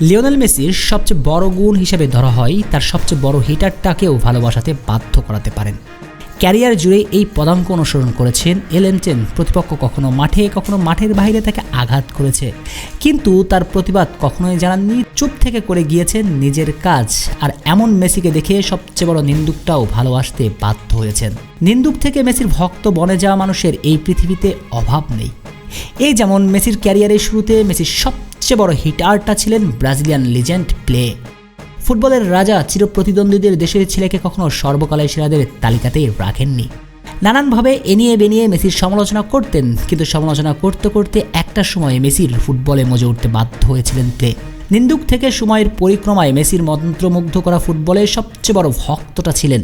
Lionel মেসির সবচেয়ে বড় গুণ হিসেবে ধরা হয়, তার সবচেয়ে বড় হিটারটাকেও ভালোবাসাতে বাধ্য করাতে পারেন। ক্যারিয়ার জুড়ে এই পদাঙ্ক অনুসরণ করেছেন এলেনটেন প্রতিপক্ষ কখনো মাঠে, কখনো মাঠের বাইরে তাকে আঘাত করেছে। কিন্তু তার প্রতিবাদ কখনোই জানাননি, চুপ থেকে করে গিয়েছেন নিজের কাজ। আর এমন মেসিকে দেখে সবচেয়ে বড় নিন্দুকটাও ভালোবাসতে বাধ্য হয়েছেন। নিন্দুক থেকে মেসির ভক্ত বনে যাওয়া মানুষের এই পৃথিবীতে অভাব নেই। এই যেমন মেসির ক্যারিয়ারের শুরুতে মেসির সবচেয়ে বড় হিটারটা ছিলেন ব্রাজিলিয়ান লিজেন্ড প্লে। ফুটবলের রাজা চিরপ্রতিদ্বন্দ্বীদের দেশের ছেলেকে কখনো সর্বকালের সেরাদের তালিকাতেই রাখেননি। নানানভাবে এ নিয়ে বেনিয়ে মেসির সমালোচনা করতেন, কিন্তু সমালোচনা করতে করতে একটা সময় মেসির ফুটবলে মজে উঠতে বাধ্য হয়েছিলেন প্লে। নিন্দুক থেকে সময়ের পরিক্রমায় মেসির মন্ত্রমুগ্ধ করা ফুটবলের সবচেয়ে বড় ভক্তটা ছিলেন।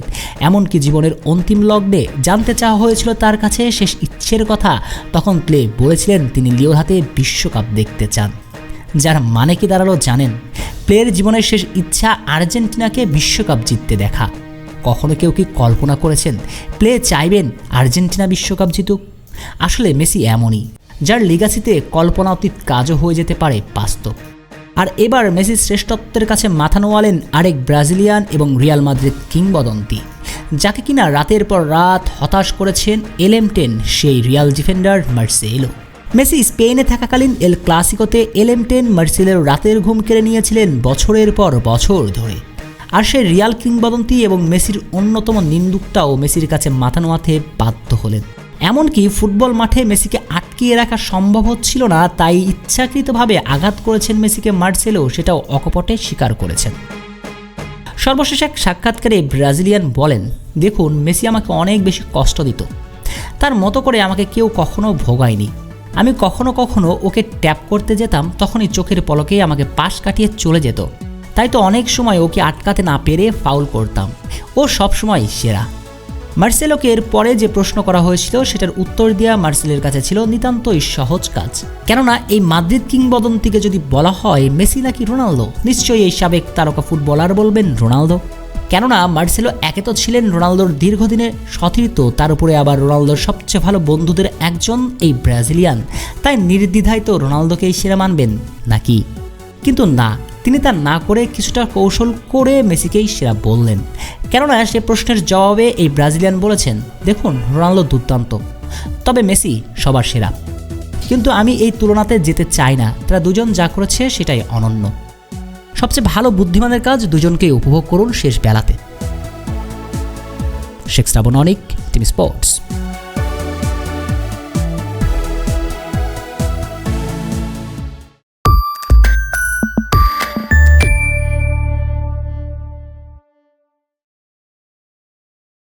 এমনকি জীবনের অন্তিম লগ্নে জানতে চাওয়া হয়েছিল তার কাছে শেষ ইচ্ছের কথা, তখন প্লে বলেছিলেন তিনি লিওর হাতে বিশ্বকাপ দেখতে চান। যার মানে কি দাঁড়াল জানেন? প্লেয়ের জীবনের শেষ ইচ্ছা আর্জেন্টিনাকে বিশ্বকাপ জিততে দেখা। কখনো কেউ কি কল্পনা করেছেন, প্লে চাইবেন আর্জেন্টিনা বিশ্বকাপ জিতুক? আসলে মেসি এমনই, যার লিগাসিতে কল্পনা অতীত কাজও হয়ে যেতে পারে বাস্তব। আর এবার মেসির শ্রেষ্ঠত্বের কাছে মাথা নোয়ালেন আরেক ব্রাজিলিয়ান এবং রিয়াল মাদ্রিদ কিংবদন্তি, যাকে কিনা রাতের পর রাত হতাশ করেছেন এলএম টেন সেই রিয়াল ডিফেন্ডার মার্সেলো মেসি স্পেনে থাকাকালীন এল ক্লাসিকোতে এলএম টেন মার্সেলের রাতের ঘুম কেড়ে নিয়েছিলেন বছরের পর বছর ধরে। আর সে রিয়াল কিংবদন্তি এবং মেসির অন্যতম নিন্দুকটাও মেসির কাছে মাথা নোয়াতে বাধ্য হলেন। এমনকি ফুটবল মাঠে মেসিকে আটকিয়ে রাখা সম্ভব হচ্ছিল না, তাই ইচ্ছাকৃতভাবে আঘাত করেছেন মেসিকে মার্সেলো, সেটাও অকপটে স্বীকার করেছেন। সর্বশেষ এক সাক্ষাৎকারে ব্রাজিলিয়ান বলেন, দেখুন, মেসি আমাকে অনেক বেশি কষ্ট দিত। তার মতো করে আমাকে কেউ কখনো ভোগায়নি। আমি কখনো কখনো ওকে ট্যাপ করতে যেতাম, তখনই চোখের পলকেই আমাকে পাশ কাটিয়ে চলে যেত। তাই তো অনেক সময় ওকে আটকাতে না পেরে ফাউল করতাম। ও সবসময় সেরা। মার্সেলোকে এর পরে যে প্রশ্ন করা হয়েছিল, সেটার উত্তর দেওয়া মার্সেলের কাছে ছিল নিতান্তই সহজ কাজ। কেননা এই মাদ্রিদ কিংবদন্তিকে যদি বলা হয়, মেসি নাকি রোনালদো? নিশ্চয়ই এই সাবেক তারকা ফুটবলার বলবেন রোনালদো। কেননা মার্সেলো একে তো ছিলেন রোনালদোর দীর্ঘদিনের সতীর্থ, তার উপরে আবার রোনালদোর সবচেয়ে ভালো বন্ধুদের একজন, এই ব্রাজিলিয়ান। তাই নির্দ্বিধায় তো রোনালদোকেই সেরা মানবেন, নাকি? কিন্তু না, তিনি তা না করে কিছুটা কৌশল করে মেসিকেই সেরা বললেন। কেননা সে প্রশ্নের জবাবে এই ব্রাজিলিয়ান বলেছেন, দেখুন, রোনালদো দুর্দান্ত, তবে মেসি সবার সেরা। কিন্তু আমি এই তুলনাতে যেতে চাই না, তারা দুজন যা করেছে সেটাই অনন্য। সবচেয়ে ভালো বুদ্ধিমানের কাজ দুজনকেই উপভোগ করুন শেষ বেলাতে। Sheikh Shrabon Anik team sports